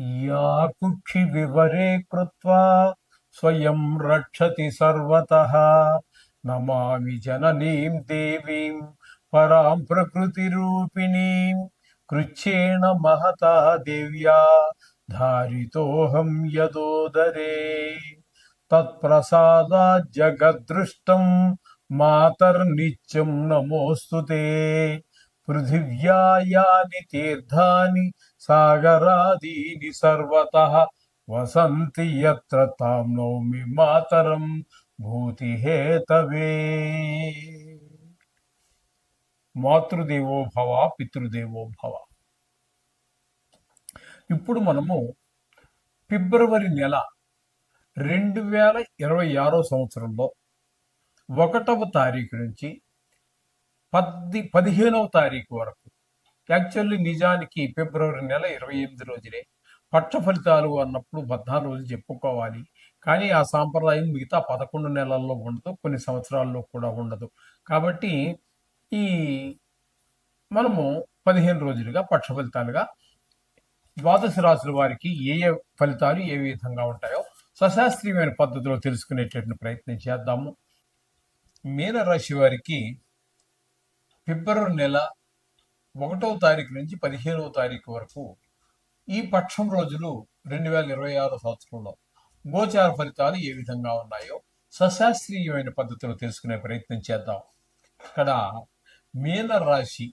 या कुक्षि विवरे कृत्वा स्वयं रक्षति सर्वतः। नमामि जननीं देवीं परां प्रकृतिरूपिणीं। कृच्छ्रेण महता देव्या, धारितोऽहं यदोदरे। तत्प्रसादात् जगद्दृष्टं मातर्नित्यं नमोऽस्तु ते। పృథివ్యాయాని తీర్థాని సాగరాదీని సర్వత. వసంతి ఎత్ర తాం నోమి మాతరం భూతి హేతవే మాతృదేవో భవ పితృదేవో భవ. ఇప్పుడు మనము ఫిబ్రవరి నెల రెండు వేల ఇరవై ఆరో సంవత్సరంలో ఒకటవ తారీఖు నుంచి పద్ది పదిహేనవ తారీఖు వరకు. యాక్చువల్లీ నిజానికి ఫిబ్రవరి నెల ఇరవై ఎనిమిది రోజులే. పక్ష ఫలితాలు అన్నప్పుడు పద్నాలుగు రోజులు చెప్పుకోవాలి. కానీ ఆ సాంప్రదాయం మిగతా పదకొండు నెలల్లో ఉండదు కొన్ని సంవత్సరాల్లో కూడా ఉండదు. కాబట్టి ఈ మనము పదిహేను రోజులుగా పక్ష ఫలితాలుగా ద్వాదశ రాశుల వారికి ఏ ఏ ఫలితాలు ఏ విధంగా ఉంటాయో సశాస్త్రీయమైన పద్ధతిలో తెలుసుకునేటటువంటి ప్రయత్నం చేద్దాము. మీనరాశి వారికి ఫిబ్రవరి నెల ఒకటవ తారీఖు నుంచి పదిహేనవ తారీఖు వరకు ఈ పక్షం రోజులు రెండు వేల ఇరవై ఆరు సంవత్సరంలో గోచార ఫలితాలు ఏ విధంగా ఉన్నాయో సశాస్త్రీయమైన పద్ధతిలో తెలుసుకునే ప్రయత్నం చేద్దాం. ఇక్కడ మీన రాశి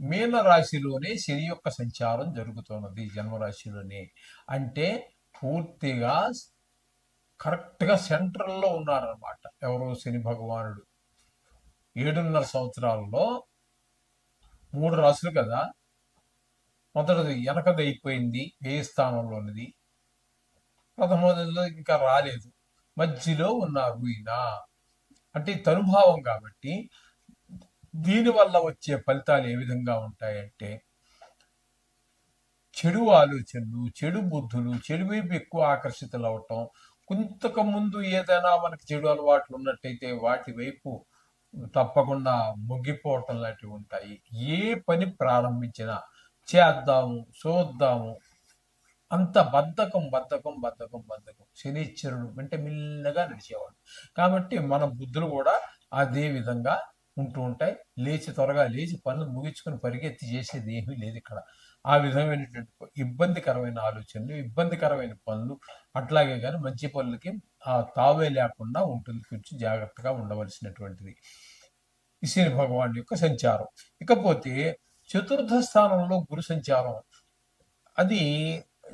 మీన రాశిలోనే శని యొక్క సంచారం జరుగుతున్నది జన్మరాశిలోనే. అంటే పూర్తిగా కరెక్ట్గా సెంట్రల్లో ఉన్నారనమాట ఎవరో శని భగవానుడు. ఏడున్నర సంవత్సరాలలో మూడు రాశులు కదా. మొదటిది వెనకది అయిపోయింది ఏ స్థానంలోనిది. ప్రథమలో ఇంకా రాలేదు. మధ్యలో ఉన్నారు ఈయన. అంటే తనుభావం కాబట్టి దీనివల్ల వచ్చే ఫలితాలు ఏ విధంగా ఉంటాయంటే చెడు ఆలోచనలు చెడు బుద్ధులు చెడు వైపు ఎక్కువ ఆకర్షితులు అవటం కొంతకు ముందు ఏదైనా మనకి చెడు అలవాట్లు ఉన్నట్టయితే వాటి వైపు తప్పకుండా ముగ్గిపోవటం లాంటివి ఉంటాయి. ఏ పని ప్రారంభించినా చేద్దాము చూద్దాము. అంత బద్ధకం బద్ధకం బద్ధకం బద్ధకం. శనిశ్చరుడు అంటే మెల్లగా నడిచేవాడు. కాబట్టి మన బుద్ధులు కూడా అదే విధంగా ఉంటూ ఉంటాయి. లేచి త్వరగా లేచి పనులు ముగించుకొని పరిగెత్తి చేసేది ఏమీ లేదు ఇక్కడ. ఆ విధమైనటువంటి ఇబ్బందికరమైన ఆలోచనలు ఇబ్బందికరమైన పనులు అట్లాగే కానీ మంచి పనులకి ఆ తావే లేకుండా ఉంటుంది. కొంచెం జాగ్రత్తగా ఉండవలసినటువంటిది. ఈ శని భగవాన్ యొక్క సంచారం. ఇకపోతే చతుర్థ స్థానంలో గురు సంచారం. అది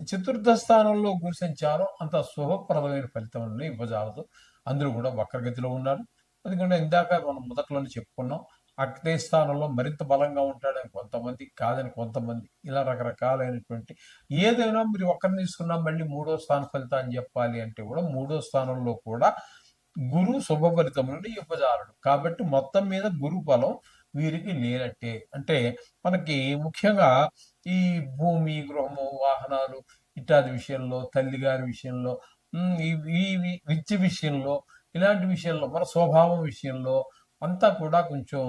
చతుర్థ స్థానంలో గురు సంచారం అంత శుభప్రదమైన ఫలితం ఇవ్వజాలదు. అందరూ కూడా వక్రగతిలో ఉన్నారు. అది కూడా ఇందాక మనం మొదట్లోనే చెప్పుకున్నాం అక్కడే స్థానంలో మరింత బలంగా ఉంటాడని కొంతమంది కాదని కొంతమంది ఇలా రకరకాలైనటువంటి ఏదైనా మీరు ఒక్కరిని తీసుకున్నా మళ్ళీ మూడో స్థాన ఫలితాన్ని చెప్పాలి అంటే కూడా మూడో స్థానంలో కూడా గురు శుభఫలితములను ఇవ్వజాలడు కాబట్టి మొత్తం మీద గురు బలం వీరికి లేనట్టే. అంటే మనకి ముఖ్యంగా ఈ భూమి గృహము వాహనాలు ఇత్యాది విషయంలో తల్లిగారి విషయంలో ఈ విద్య విషయంలో ఇలాంటి విషయంలో మన స్వభావం విషయంలో అంతా కూడా కొంచెం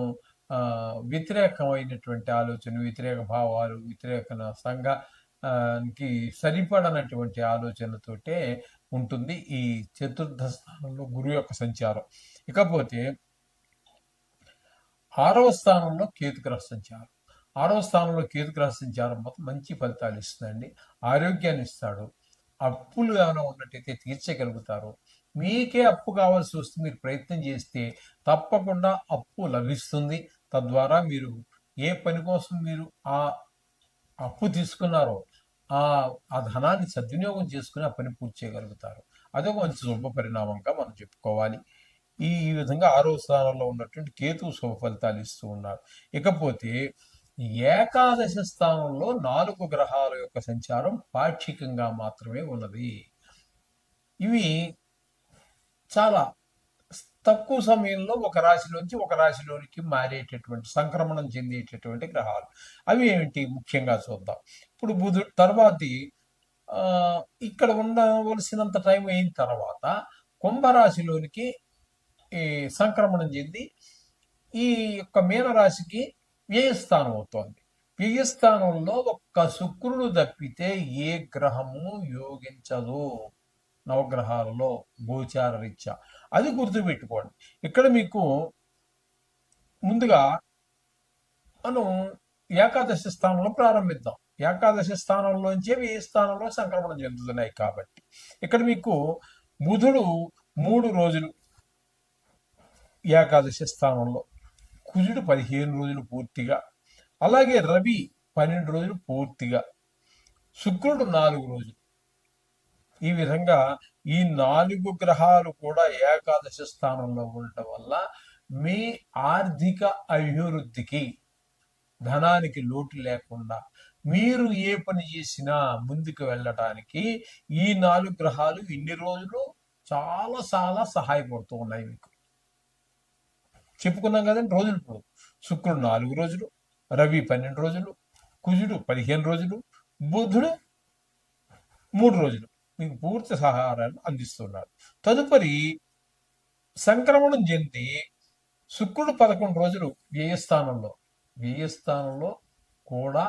వ్యతిరేకమైనటువంటి ఆలోచన వ్యతిరేక భావాలు వ్యతిరేక సంఘానికి సరిపడనటువంటి ఆలోచనతోటే ఉంటుంది ఈ చతుర్థ స్థానంలో గురువు యొక్క సంచారం. ఇకపోతే ఆరవ స్థానంలో కేతుగ్రహ సంచారం. ఆరవ స్థానంలో కేతుగ్రహ సంచారం మొత్తం మంచి ఫలితాలు ఇస్తుందండి. ఆరోగ్యాన్ని ఇస్తాడు. అప్పులు ఏమైనా ఉన్నట్టయితే తీర్చగలుగుతారు. మీకే అప్పు కావాల్సి వస్తే మీరు ప్రయత్నం చేస్తే తప్పకుండా అప్పు లభిస్తుంది. తద్వారా మీరు ఏ పని కోసం మీరు ఆ అప్పు తీసుకున్నారో ఆ ఆ ధనాన్ని సద్వినియోగం చేసుకుని ఆ పని పూర్తి చేయగలుగుతారు. అదొక మంచి శుభ పరిణామంగా మనం చెప్పుకోవాలి. ఈ ఈ విధంగా ఆరో స్థానంలో ఉన్నటువంటి కేతు శుభ ఫలితాలు ఇస్తూ ఉన్నారు. ఇకపోతే ఏకాదశ స్థానంలో నాలుగు గ్రహాల యొక్క సంచారం పాక్షికంగా మాత్రమే ఉన్నది. ఇవి చాలా తక్కువ సమయంలో ఒక రాశిలోంచి ఒక రాశిలోనికి మారేటటువంటి సంక్రమణం చెందేటటువంటి గ్రహాలు. అవి ఏమిటి? ముఖ్యంగా చూద్దాం. ఇప్పుడు బుధు తర్వాతి ఇక్కడ ఉండవలసినంత టైం అయిన తర్వాత కుంభరాశిలోనికి ఈ సంక్రమణం చెంది ఈ యొక్క మీనరాశికి వ్యయస్థానం అవుతోంది. వ్యయస్థానంలో ఒక్క శుక్రుడు తప్పితే ఏ గ్రహము యోగించదు. నవగ్రహాలలో గోచార రీత్యా. అది గుర్తుపెట్టుకోండి. ఇక్కడ మీకు ముందుగా మనం ఏకాదశి స్థానంలో ప్రారంభిద్దాం. ఏకాదశి స్థానంలోంచి ఏ స్థానంలో సంక్రమణం చెందుతున్నాయి కాబట్టి. ఇక్కడ మీకు బుధుడు మూడు రోజులు ఏకాదశి స్థానంలో కుజుడు పదిహేను రోజులు పూర్తిగా అలాగే రవి పన్నెండు రోజులు పూర్తిగా శుక్రుడు నాలుగు రోజులు. ఈ విధంగా ఈ నాలుగు గ్రహాలు కూడా ఏకాదశి స్థానంలో ఉండటం వల్ల మీ ఆర్థిక అభివృద్ధికి ధనానికి లోటు లేకుండా మీరు ఏ పని చేసినా ముందుకు వెళ్ళటానికి ఈ నాలుగు గ్రహాలు ఇన్ని రోజులు చాలా చాలా సహాయపడుతూ ఉన్నాయి మీకు. చెప్పుకున్నాం కదండి రోజులు ఇప్పుడు. శుక్రుడు నాలుగు రోజులు రవి పన్నెండు రోజులు కుజుడు పదిహేను రోజులు బుధుడు మూడు రోజులు. మీకు పూర్తి సహారాన్ని అందిస్తున్నాడు తదుపరి సంక్రమణం చెంది శుక్రుడు పదకొండు రోజులు వ్యయస్థానంలో వ్యయస్థానంలో కూడా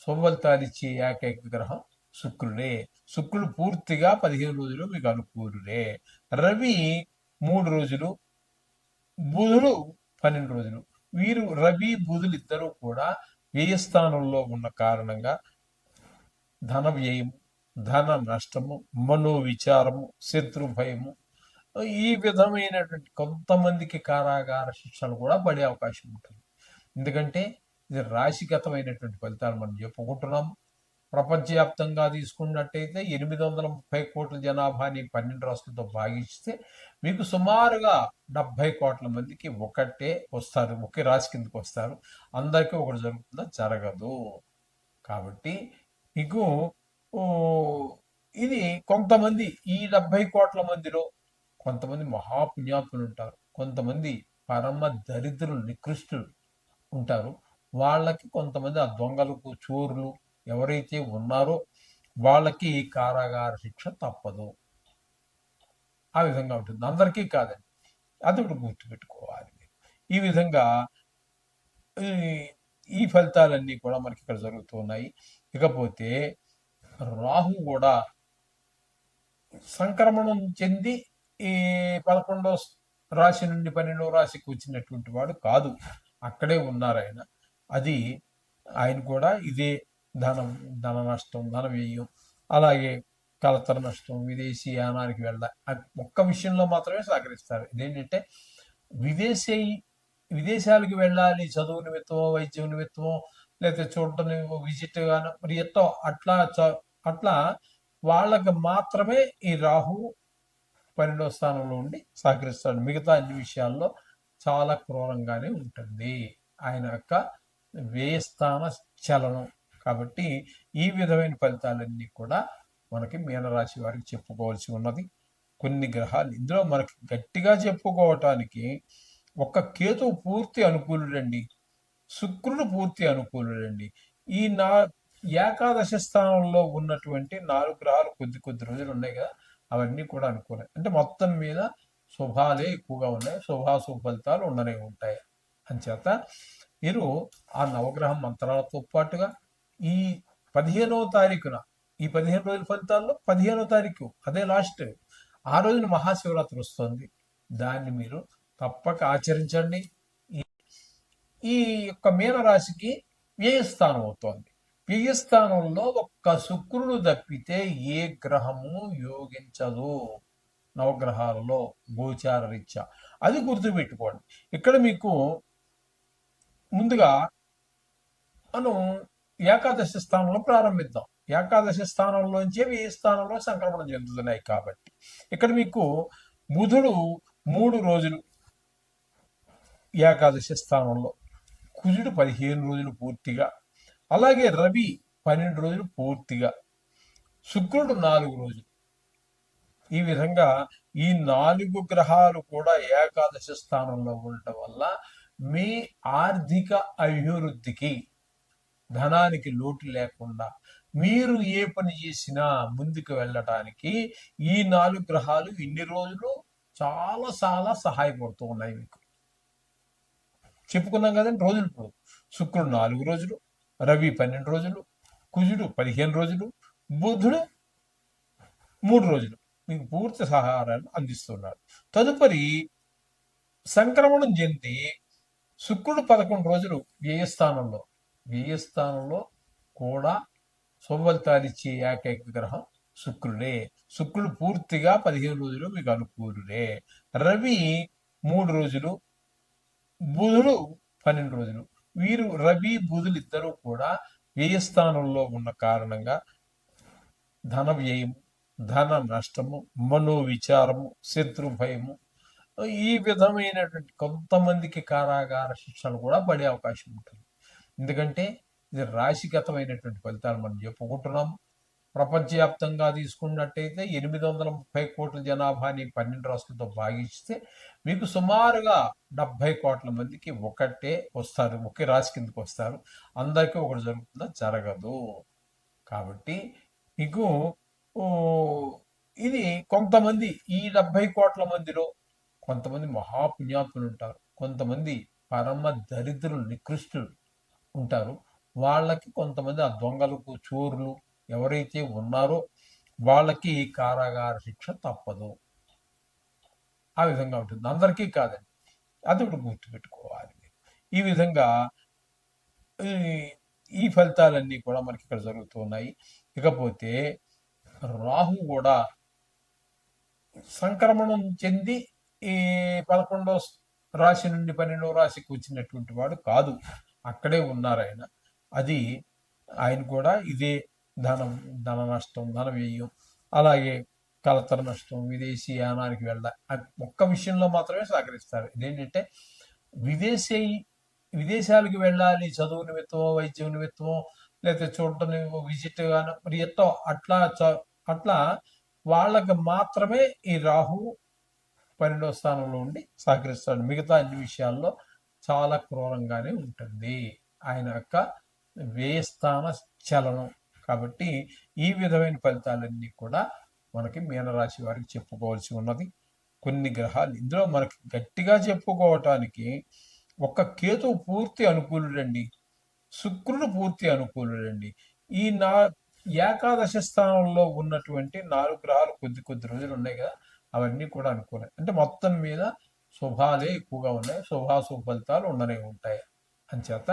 శుభఫలితాలిచ్చే ఏకైక గ్రహం శుక్రుడే. శుక్రుడు పూర్తిగా పదిహేను రోజులు మీకు అనుకూలుడే. రవి మూడు రోజులు బుధుడు పన్నెండు రోజులు. వీరు రవి బుధులు ఇద్దరూ కూడా వ్యయస్థానంలో ఉన్న కారణంగా ధన వ్యయం ధన నష్టము మనోవిచారము శత్రు భయము ఈ విధమైనటువంటి కొంతమందికి కారాగార శిక్షలు కూడా పడే అవకాశం ఉంటుంది. ఎందుకంటే ఇది రాశిగతమైనటువంటి ఫలితాలు మనం చెప్పుకుంటున్నాం. ప్రపంచవ్యాప్తంగా తీసుకున్నట్టయితే ఎనిమిది వందల ముప్పై కోట్ల జనాభాని పన్నెండు రాష్ట్రాలతో భాగిస్తే మీకు సుమారుగా డెబ్బై కోట్ల మందికి ఒకటే వస్తారు ఒకే రాశి కిందకి వస్తారు. అందరికీ ఒకటి జరుగుతుందా? జరగదు. కాబట్టి మీకు ఇది కొంతమంది ఈ డెబ్బై కోట్ల మందిలో కొంతమంది మహాపుణ్యాత్ములు ఉంటారు. కొంతమంది పరమ దరిద్రులు నికృష్టులు ఉంటారు. వాళ్ళకి కొంతమంది ఆ దొంగలకు చోరులు ఎవరైతే ఉన్నారో వాళ్ళకి కారాగార శిక్ష తప్పదు. ఆ విధంగా ఉంటుంది. అందరికీ కాదండి. అది ఒకటి గుర్తుపెట్టుకోవాలి ఈ విధంగా ఈ ఈ ఫలితాలన్నీ కూడా మనకి ఇక్కడ జరుగుతున్నాయి ఇకపోతే రాహు కూడా సంక్రమణం చెంది ఈ పదకొండో రాశి నుండి పన్నెండో రాశికి వచ్చినటువంటి వాడు కాదు. అక్కడే ఉన్నారు ఆయన. అది ఆయన కూడా ఇదే ధనం ధన నష్టం ధన వ్యయం అలాగే కలతర నష్టం విదేశీ యానానికి వెళ్ళ ఒక్క విషయంలో మాత్రమే సహకరిస్తారు. ఇదేంటంటే విదేశీ విదేశాలకు వెళ్ళాలి చదువు నిమిత్తమో వైద్యం నిమిత్తమో లేకపోతే చూడటం విజిట్ గాను మరి ఎట్టో అట్లా చ- అట్లా వాళ్ళకు మాత్రమే ఈ రాహు పన్నెండవ స్థానంలో ఉండి సహకరిస్తాడు. మిగతా అన్ని విషయాల్లో చాలా క్రూరంగానే ఉంటుంది. ఆయన యొక్క వేయస్థాన చలనం. కాబట్టి ఈ విధమైన ఫలితాలన్నీ కూడా మనకి మీనరాశి వారికి చెప్పుకోవాల్సి ఉన్నది. కొన్ని గ్రహాలు ఇందులో మనకి గట్టిగా చెప్పుకోవటానికి ఒక్క కేతువు పూర్తి అనుకూలుడండి. శుక్రుడు పూర్తి అనుకూలుడండి. ఈ నా ఏకాదశ స్థానంలో ఉన్నటువంటి నాలుగు గ్రహాలు కొద్ది కొద్ది రోజులు ఉన్నాయి కదా అవన్నీ కూడా అనుకూలం అంటే మొత్తం మీద శుభాలే ఎక్కువగా ఉన్నాయి. శుభాశుభ ఫలితాలు ఉండనే ఉంటాయి. అంచేత మీరు ఆ నవగ్రహ మంత్రాలతో పాటుగా ఈ పదిహేనవ తారీఖున ఈ పదిహేను రోజుల ఫలితాల్లో పదిహేనవ తారీఖు అదే లాస్ట్ ఆ రోజున మహాశివరాత్రి వస్తుంది. దాన్ని మీరు తప్పక ఆచరించండి. ఈ- ఈ యొక్క మీనరాశికి వ్యయస్థానం అవుతోంది. వ్యయస్థానంలో ఒక్క శుక్రుడు తప్పితే ఏ గ్రహము యోగించదు. నవగ్రహాలలో గోచార రీత్యా. అది గుర్తుపెట్టుకోండి. ఇక్కడ మీకు ముందుగా మనం ఏకాదశి స్థానంలో ప్రారంభిద్దాం. ఏకాదశి స్థానంలోంచే వెయ్యి స్థానంలో సంక్రమణం చెందుతున్నాయి కాబట్టి. ఇక్కడ మీకు బుధుడు మూడు రోజులు ఏకాదశి స్థానంలో కుజుడు పదిహేను రోజులు పూర్తిగా అలాగే రవి పన్నెండు రోజులు పూర్తిగా శుక్రుడు నాలుగు రోజులు. ఈ విధంగా ఈ నాలుగు గ్రహాలు కూడా ఏకాదశి స్థానంలో ఉండటం వల్ల మీ ఆర్థిక అభివృద్ధికి ధనానికి లోటు లేకుండా మీరు ఏ పని చేసినా ముందుకు వెళ్ళటానికి ఈ నాలుగు గ్రహాలు ఇన్ని రోజులు చాలా చాలా సహాయపడుతూ ఉన్నాయి మీకు. చెప్పుకున్నాం కదండి రోజులు ఇప్పుడు. శుక్రుడు నాలుగు రోజులు రవి పన్నెండు రోజులు కుజుడు పదిహేను రోజులు బుధుడు మూడు రోజులు. మీకు పూర్తి సహారాన్ని అందిస్తున్నారు తదుపరి సంక్రమణం చెంది శుక్రుడు పదకొండు రోజులు వ్యయస్థానంలో వ్యయస్థానంలో కూడా శుభఫలితాలు ఇచ్చే ఏకైక గ్రహం శుక్రుడే. శుక్రుడు పూర్తిగా పదిహేను రోజులు మీకు అనుకూలుడే. రవి మూడు రోజులు బుధుడు పన్నెండు రోజులు. వీరు రవి బుధులు ఇద్దరు కూడా వ్యయస్థానంలో ఉన్న కారణంగా ధన వ్యయము ధన నష్టము మనోవిచారము శత్రు భయము ఈ విధమైనటువంటి కొంతమందికి కారాగార శిక్షలు కూడా పడే అవకాశం ఉంటుంది. ఎందుకంటే ఇది రాశిగతమైనటువంటి ఫలితాలు మనం చెప్పుకుంటున్నాము. ప్రపంచవ్యాప్తంగా తీసుకున్నట్టయితే ఎనిమిది వందల ముప్పై కోట్ల జనాభాని పన్నెండు రాష్ట్రాలతో భాగిస్తే మీకు సుమారుగా డెబ్బై కోట్ల మందికి ఒకటే వస్తారు ఒకే రాశి కిందకి వస్తారు. అందరికీ ఒకటి జరుగుతుందా? జరగదు. కాబట్టి మీకు ఇది కొంతమంది ఈ డెబ్బై కోట్ల మందిలో కొంతమంది మహాపుణ్యాత్ములు ఉంటారు. కొంతమంది పరమ దరిద్రులు నికృష్టులు ఉంటారు. వాళ్ళకి కొంతమంది ఆ దొంగలకు చోరులు ఎవరైతే ఉన్నారో వాళ్ళకి కారాగార శిక్ష తప్పదు. ఆ విధంగా ఉంటుంది. అందరికీ కాదండి. అది ఒకటి గుర్తుపెట్టుకోవాలి ఈ విధంగా ఈ- ఈ ఫలితాలన్నీ కూడా మనకి ఇక్కడ జరుగుతున్నాయి ఇకపోతే రాహు కూడా సంక్రమణం చెంది ఈ పదకొండో రాశి నుండి పన్నెండవ రాశికి వచ్చినటువంటి వాడు కాదు. అక్కడే ఉన్నారు ఆయన. అది ఆయన కూడా ఇదే ధనం ధన నష్టం ధన వ్యయం అలాగే కలతర నష్టం విదేశీ యానానికి వెళ్ళ ఒక్క విషయంలో మాత్రమే సహకరిస్తారు. ఇదేంటంటే విదేశీ విదేశాలకు వెళ్ళాలి చదువు నిమిత్తమో వైద్యం నిమిత్తమో లేకపోతే చూడటం విజిట్ గాను మరి ఎట్టో అట్లా చ- అట్లా వాళ్ళకి మాత్రమే ఈ రాహు పన్నెండవ స్థానంలో ఉండి సహకరిస్తాడు. మిగతా అన్ని విషయాల్లో చాలా క్రూరంగానే ఉంటుంది. ఆయన యొక్క వ్యయస్థాన చలనం. కాబట్టి ఈ విధమైన ఫలితాలన్నీ కూడా మనకి మీనరాశి వారికి చెప్పుకోవాల్సి ఉన్నది. కొన్ని గ్రహాలు ఇందులో మనకి గట్టిగా చెప్పుకోవటానికి ఒక్క కేతు పూర్తి అనుకూలుడండి. శుక్రుడు పూర్తి అనుకూలుడండి. ఈ నా ఏకాదశ స్థానంలో ఉన్నటువంటి నాలుగు గ్రహాలు కొద్ది కొద్ది రోజులు ఉన్నాయి కదా అవన్నీ కూడా అనుకూలం. అంటే మొత్తం మీద శుభాలే ఎక్కువగా ఉన్నాయి. శుభాశుభ ఫలితాలు ఉండనే ఉంటాయి. అంచేత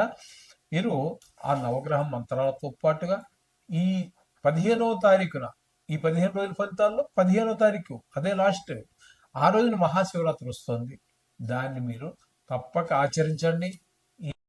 మీరు ఆ నవగ్రహ మంత్రాలతో పాటుగా ఈ పదిహేనవ తారీఖున ఈ పదిహేను రోజుల ఫలితాల్లో పదిహేనో తారీఖు అదే లాస్ట్ ఆ రోజున మహాశివరాత్రి వస్తుంది. దాన్ని మీరు తప్పక ఆచరించండి.